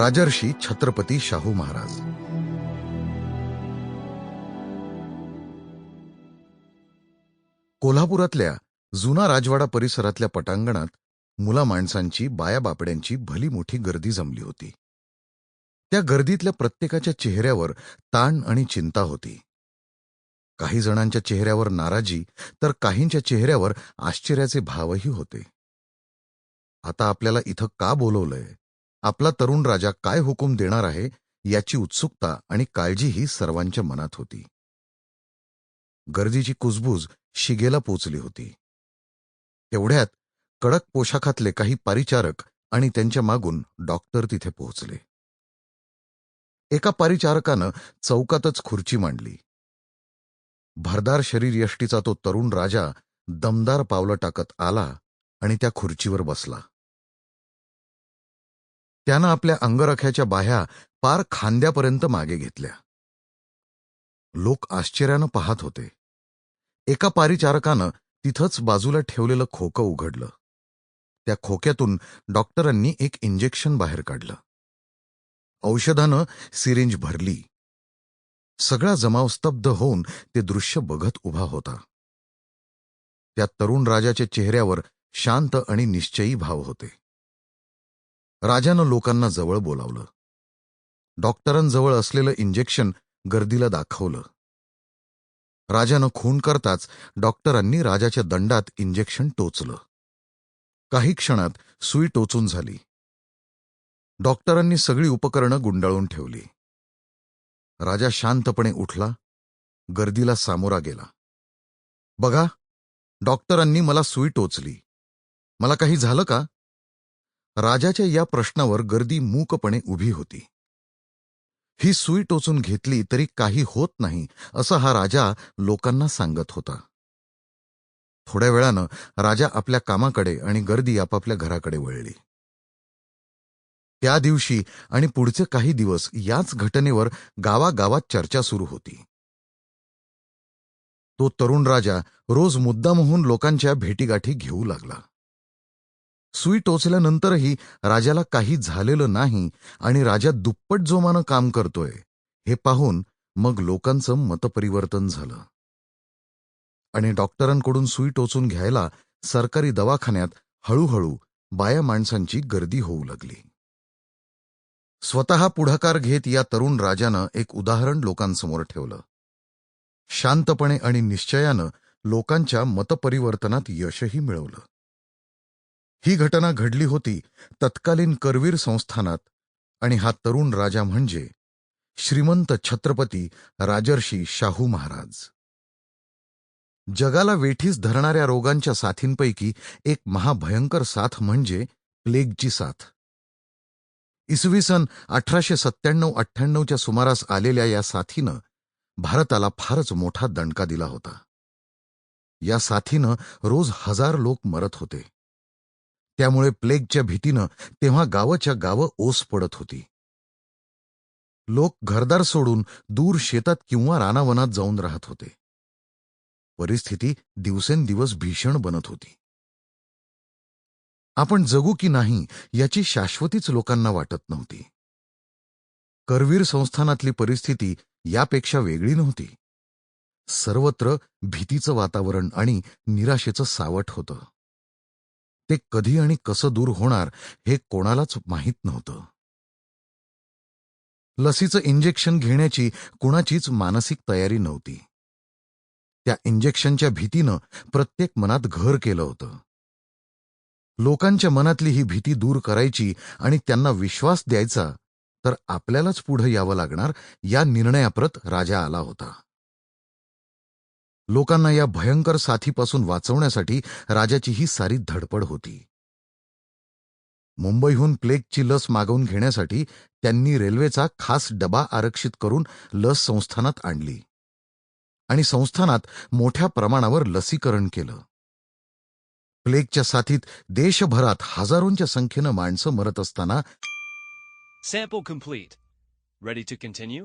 राजर्षी छत्रपती शाहू महाराज. कोल्हापुरातल्या जुना राजवाडा परिसरातल्या पटांगणात मुला माणसांची बाया बापड्यांची भली मोठी गर्दी जमली होती. त्या गर्दीतल्या प्रत्येकाच्या चेहऱ्यावर ताण आणि चिंता होती. काही जणांच्या चेहऱ्यावर नाराजी तर काहींच्या चेहऱ्यावर आश्चर्याचे भावही होते. आता आपल्याला इथं का बोलवलंय? आपला तरुण राजा काय हुकूम देणार आहे याची उत्सुकता आणि काळजीही सर्वांच्या मनात होती. गर्दीची कुजबूज शिगेला पोचली होती. तेवढ्यात कडक पोशाखातले काही परिचारक आणि त्यांच्या मागून डॉक्टर तिथे पोहोचले. एका परिचारकानं चौकातच खुर्ची मांडली. भरदार शरीर यष्टीचा तो तरुण राजा दमदार पावलं टाकत आला आणि त्या खुर्चीवर बसला. त्यानं आपल्या अंगरख्याच्या बाह्या पार खांद्यापर्यंत मागे घेतल्या. लोक आश्चर्यानं पाहत होते. एका पारिचारकानं तिथंच बाजूला ठेवलेलं खोकं उघडलं. त्या खोक्यातून डॉक्टरांनी एक इंजेक्शन बाहेर काढलं. औषधानं सिरिंज भरली. सगळा जमाव स्तब्ध होऊन ते दृश्य बघत उभा होता. त्या तरुण राजाच्या चेहऱ्यावर शांत आणि निश्चयी भाव होते. राजानं लोकांना जवळ बोलावलं. डॉक्टरांजवळ असलेलं इंजेक्शन गर्दीला दाखवलं. राजानं खून करताच डॉक्टरांनी राजाच्या दंडात इंजेक्शन टोचलं. काही क्षणात सुई टोचून झाली. डॉक्टरांनी सगळी उपकरणं गुंडाळून ठेवली. राजा शांतपणे उठला. गर्दीला सामोरा गेला. बघा डॉक्टरांनी मला सुई टोचली. मला काही झालं का? राजाच्या या प्रश्नावर गर्दी मूकपणे उभी होती. ही सुई टोचून घेतली तरी काही होत नाही असं हा राजा लोकांना सांगत होता. थोड्या वेळानं राजा आपल्या कामाकडे आणि गर्दी आपापल्या घराकडे वळली. त्या दिवशी आणि पुढचे काही दिवस याच घटनेवर गावागावात चर्चा सुरू होती. तो तरुण राजा रोज मुद्दामहून लोकांच्या भेटीगाठी घेऊ लागला. सुई टोचल्यानंतरही राजाला काही झालेलं नाही आणि राजा दुप्पट जोमानं काम करतोय. हे पाहून मग लोकांचं मतपरिवर्तन झालं. आणि डॉक्टरांकडून सुई टोचून घ्यायला सरकारी दवाखान्यात हळूहळू बाया माणसांची गर्दी होऊ लागली. स्वतः पुढाकार घेत या तरुण राजानं एक उदाहरण लोकांसमोर ठेवलं. शांतपणे आणि निश्चयानं लोकांच्या मतपरिवर्तनात यशही मिळवलं. ही घटना घडली होती तत्कालीन करवीर संस्थानात आणि हा तरुण राजा म्हणजे श्रीमंत छत्रपती राजर्षी शाहू महाराज. जगाला वेठीस धरणाऱ्या रोगांच्या साथींपैकी एक महाभयंकर साथ म्हणजे प्लेगची साथ. इसवी सन अठराशे सत्त्याण्णव अठ्ठ्याण्णवच्या सुमारास आलेल्या या साथीनं भारताला फारच मोठा दणका दिला होता. या साथीनं रोज हजार लोक मरत होते. त्यामुळे प्लेगच्या भीतीनं तेव्हा गावाच्या गावं ओस पडत होती. लोक घरदार सोडून दूर शेतात किंवा रानावनात जाऊन राहत होते. परिस्थिती दिवसेंदिवस भीषण बनत होती. आपण जगू की नाही याची शाश्वतीच लोकांना वाटत नव्हती. करवीर संस्थानातली परिस्थिती यापेक्षा वेगळी नव्हती. सर्वत्र भीतीचं वातावरण आणि निराशेचं सावट होतं. ते कधी आणि कसं दूर होणार हे कोणालाच माहीत नव्हतं. लसीचं इंजेक्शन घेण्याची कुणाचीच मानसिक तयारी नव्हती. त्या इंजेक्शनच्या भीतीनं प्रत्येक मनात घर केलं होतं. लोकांच्या मनातली ही भीती दूर करायची आणि त्यांना विश्वास द्यायचा तर आपल्यालाच पुढं यावं लागणार या निर्णयाप्रत राजा आला होता. लोकांना या भयंकर साथीपासून वाचवण्यासाठी राजाची ही सारी धडपड होती मुंबईहून प्लेगची लस मागवून घेण्यासाठी त्यांनी रेल्वेचा खास डबा आरक्षित करून लस संस्थानात आणली आणि संस्थानात मोठ्या प्रमाणावर लसीकरण केलं प्लेगच्या साथीत देशभरात हजारोंच्या संख्येनं माणसं मरत असताना Sample complete. Ready to continue?